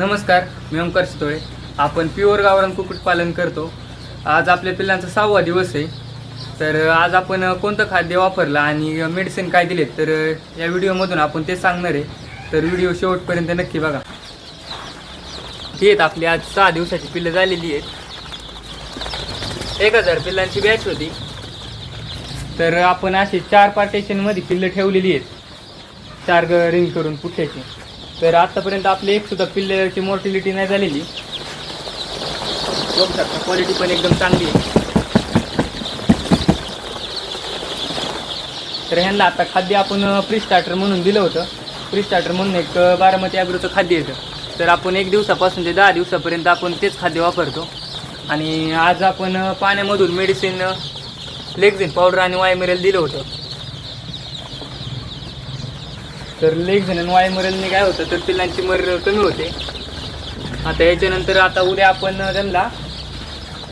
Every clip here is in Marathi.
नमस्कार मी ओंकार शितोळे. आपण प्युअर गावरान कुक्कुटपालन करतो. आज आपल्या पिल्लांचा सहावा दिवस आहे. तर आज आपण कोणतं खाद्य वापरलं आणि मेडिसिन काय दिले तर या व्हिडिओमधून आपण ते सांगणार आहे. तर व्हिडिओ शेवटपर्यंत नक्की बघा. ही आहेत आपली आज सहा दिवसाची पिल्लं झालेली आहेत. एक हजार पिल्लांची बॅच होती. तर आपण अशी चार पार्टेशनमध्ये पिल्लं ठेवलेली आहेत. चार ग रिंग करून पुठ्याची तर आतापर्यंत आपली एक सुद्धा पिल्लरची मोर्टिलिटी नाही झालेली. बघू शकता क्वालिटी पण एकदम चांगली आहे. तर ह्यांना आता खाद्य आपण फ्री स्टार्टर म्हणून दिलं होतं. फ्री स्टार्टर म्हणून एक बारामती ॲग्रोचं खाद्य येतं तर आपण एक दिवसापासून ते दहा दिवसापर्यंत आपण तेच खाद्य वापरतो. आणि आज आपण पाण्यामधून मेडिसिन लेगझिन पावडर आणि वायमिरल दिलं होतं. तर लेगझिन आणि वायमिरलने काय होतं? तर पिल्लांची मर कमी होते. आता याच्यानंतर आता उद्या आपण त्यांना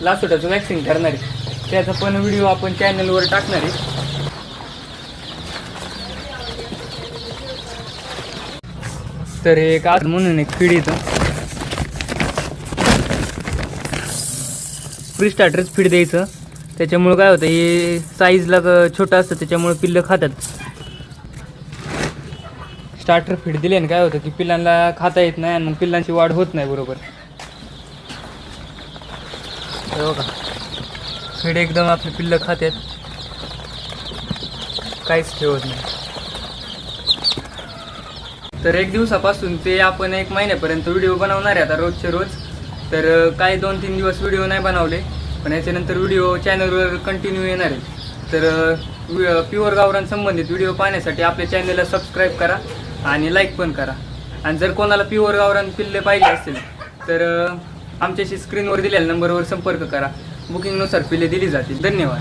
लासोटाचं वॅक्सिन करणार आहे. त्याचा पण व्हिडिओ आपण चॅनलवर टाकणार आहे. तर एक आज म्हणून एक फीड फ्री स्टार्टरच फीड द्यायचं. त्याच्यामुळं काय होतं हे साईजला छोटं असतं त्याच्यामुळे पिल्लं खातात. स्टार्टर फीड दिले ना काय होतं की पिल्लांना खाता येत नाही आणि मग पिल्लांची वाढ होत नाही बरोबर. हो का फीड एकदम आपली पिल्लं खात्यात काहीच ठेवत नाही. तर एक दिवसापासून ते आपण एक महिन्यापर्यंत व्हिडिओ बनवणार आहे आता रोजचे रोज. तर काही दोन तीन दिवस व्हिडिओ नाही बनवले पण याच्यानंतर व्हिडिओ चॅनलवर कंटिन्यू येणार आहे. तर प्युअर गावरांसंबंधित व्हिडिओ पाहण्यासाठी आपल्या चॅनलला सबस्क्राईब करा. आणि लाईक पण करा. आणि जर कोणाला प्युअर गावरान पिल्ले पाहिजे असतील तर आमच्याशी स्क्रीनवर दिलेल्या नंबरवर संपर्क करा. बुकिंगनुसार पिल्ले दिली जातील. धन्यवाद.